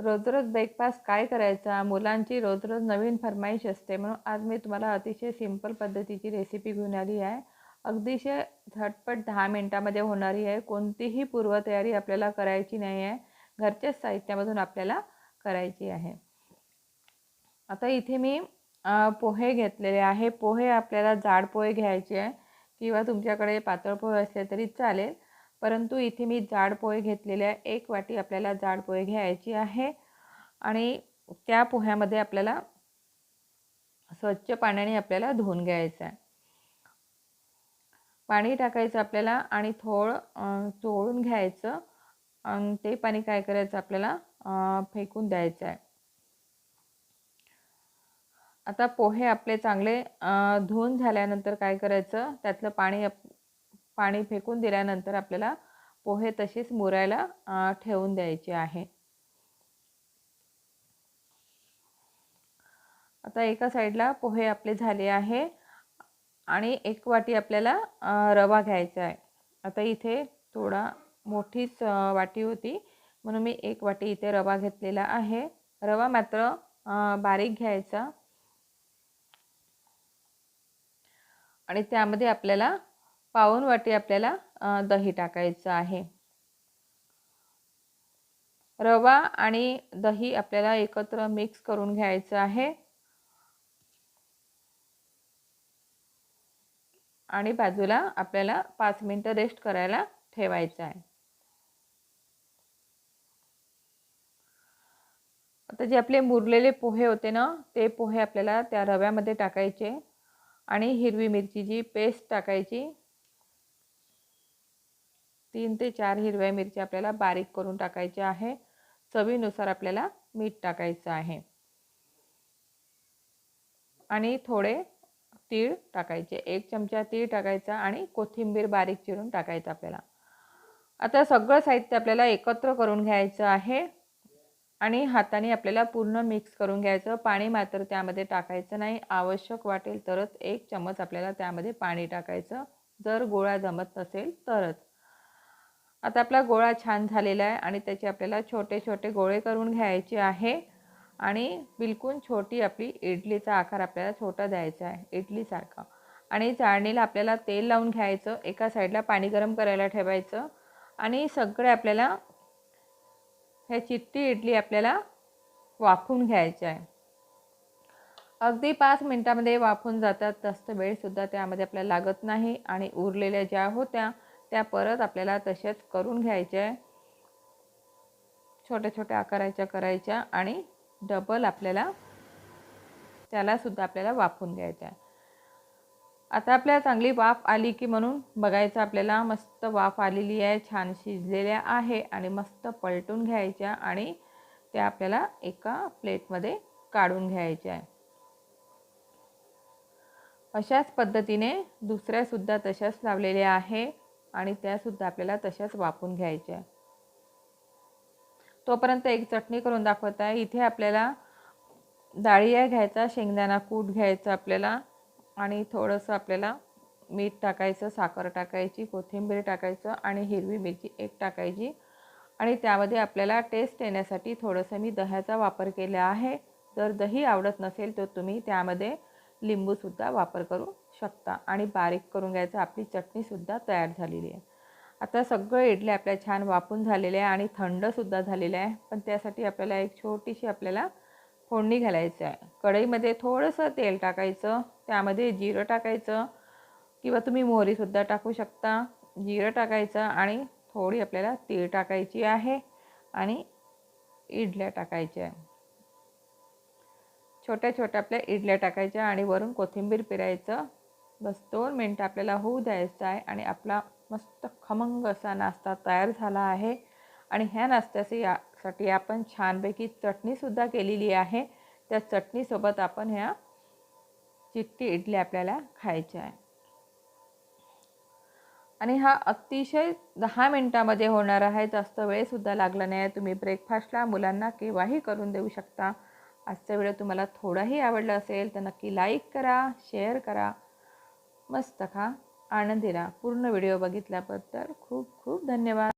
रोज रोज breakfast काय करायचा? मुलांची रोज रोज नवीन फरमाईश असते. म्हणून आज मी तुम्हाला अतिशय सिंपल पद्धतीची रेसिपी घेऊन आली आहे. अगदीशय झटपट दहा मिनटामध्ये होणारी आहे. कोणतीही पूर्वतयारी आपल्याला करायची नाही आहे. घरच्याच साहित्यामधून आपल्याला करायची आहे. आता इथे मी पोहे घेतलेले आहे. पोहे आपल्याला जाड पोहे घ्यायचे आहे. किंवा तुमच्याकडे पातळ पोहे असले तरी चालेल. परंतु इथे मी जाड पोहे घेतलेले आहे. एक वाटी आपल्याला जाड पोहे घ्यायची आहे. आणि त्या पोह्यामध्ये आपल्याला स्वच्छ पाण्याने आपल्याला धुवून घ्यायचं आहे. पाणी टाकायचं आपल्याला आणि थोड चोळून घ्यायचं. आणि ते पाणी काय करायचं आपल्याला फेकून द्यायचं आहे. आता पोहे आपले चांगले धुवून झाल्यानंतर काय करायचं? त्यातलं पाणी पाणी फेकून दिल्यानंतर आपल्याला पोहे तसेच मुरायला ठेवून द्यायचे आहे. आता एका साईडला पोहे आपले झाले आहे आणि एक वाटी आपल्याला रवा घ्यायचा आहे. आता इथे थोडा मोठीच वाटी होती म्हणून मी एक वाटी इथे रवा घेतलेला आहे. रवा मात्र बारीक घ्यायचा. आणि त्यामध्ये आपल्याला पाऊन वाटी आपल्याला दही टाकायचं आहे. रवा आणि दही आपल्याला एकत्र मिक्स करून घ्यायचं आहे. आणि बाजूला आपल्याला पाच मिनटं रेस्ट करायला ठेवायचं आहे. आता जे आपले मुरलेले पोहे होते ना ते पोहे आपल्याला त्या रव्यामध्ये टाकायचे. आणि हिरवी मिरची जी पेस्ट टाकायची. तीन ते चार हिरव्या मिरच्या आपल्याला बारीक करून टाकायची आहे. चवीनुसार आपल्याला मीठ टाकायचं आहे. आणि थोडे तीळ टाकायचे. एक चमचा तीळ टाकायचा आणि कोथिंबीर बारीक चिरून टाकायचं आपल्याला. आता सगळं साहित्य आपल्याला एकत्र करून घ्यायचं आहे. आणि हाताने आपल्याला पूर्ण मिक्स करून घ्यायचं. पाणी मात्र त्यामध्ये टाकायचं नाही. आवश्यक वाटेल तरच एक चमच आपल्याला त्यामध्ये पाणी टाकायचं. जर गोळा जमत नसेल तरच. आता आपला गोळा छान झालेला आहे आणि त्याचे आपल्याला छोटे छोटे गोळे करून घ्यायचे आहे. आणि बिलकुल छोटी आपली इडलीचा आकार आपल्याला छोटा द्यायचा आहे इडलीसारखा. आणि चाळणीला आपल्याला तेल लावून घ्यायचं एका साईडला पाणी गरम करायला ठेवायचं. आणि सगळे आपल्याला ह्या चिट्टी इडली आपल्याला वाफून घ्यायच्या आहे. अगदी पाच मिनटामध्ये वाफून जातात जास्त वेळसुद्धा त्यामध्ये आपल्याला लागत नाही आणि उरलेल्या ज्या होत्या त्या परत आपल्याला तशाच करून घ्यायच्या छोट्या छोट्या आकाराच्या करायच्या आणि डबल आपल्याला त्यालासुद्धा आपल्याला वाफून घ्यायचं. आहे आता आपल्याला चांगली वाफ आली की म्हणून बघायचं आपल्याला मस्त वाफ आलेली आहे छान शिजलेल्या आहे आणि मस्त पलटून घ्यायच्या आणि त्या आपल्याला एका प्लेटमध्ये काढून घ्यायच्या. आहे अशाच पद्धतीने दुसऱ्यासुद्धा तशाच लावलेल्या आहे. आणि त्यासुद्धा आपल्याला तशाच वापून घ्यायच्या. तोपर्यंत एक चटणी करून दाखवत आहे. इथे आपल्याला डाळिया घ्यायचा शेंगदाणा कूट घ्यायचा आपल्याला आणि थोडंसं आपल्याला मीठ टाकायचं साखर टाकायची कोथिंबीर टाकायचं आणि हिरवी मिरची एक टाकायची. आणि त्यामध्ये आपल्याला टेस्ट येण्यासाठी थोडंसं मी दह्याचा वापर केला आहे. जर दही आवडत नसेल तर तुम्ही त्यामध्ये लिंबूसुद्धा वापर करू शकता आणि बारीक करून घ्यायचं. आपली चटणीसुद्धा तयार झालेली आहे. आता सगळं इडल्या आपल्या छान वापून झालेले आहे आणि थंडसुद्धा झालेलं आहे. पण त्यासाठी आपल्याला एक छोटीशी आपल्याला फोडणी घालायचं आहे. कढईमध्ये थोडंसं तेल टाकायचं. त्यामध्ये जिरं टाकायचं. किंवा तुम्ही मोहरीसुद्धा टाकू शकता. जिरं टाकायचं आणि थोडी आपल्याला तीळ टाकायची आहे आणि इडल्या टाकायच्या आहे छोट्या छोट्या आपल्या इडल्या टाकायच्या आणि वरून कोथिंबीर पिरायचं. बस दोन मिनटं आपल्याला होऊ द्यायचं आहे आणि आपला मस्त खमंग असा नाश्ता तयार झाला आहे. आणि ह्या नाश्त्याचे यासाठी आपण छानपैकी चटणीसुद्धा केलेली आहे. त्या चटणीसोबत आपण ह्या चिट्टी इडली आपल्याला खायच्या आहे. आणि हा अतिशय दहा मिनटामध्ये होणार आहे. जास्त वेळसुद्धा लागला नाही. आहे तुम्ही ब्रेकफास्टला मुलांना केव्हाही करून देऊ शकता. आजचा व्हिडिओ तुम्हाला थोडाही आवडला असेल तर नक्की लाईक करा शेअर करा. मस्त खा आनंदी राहा पूर्ण व्हिडिओ बघितल्याबद्दल खूप खूप धन्यवाद.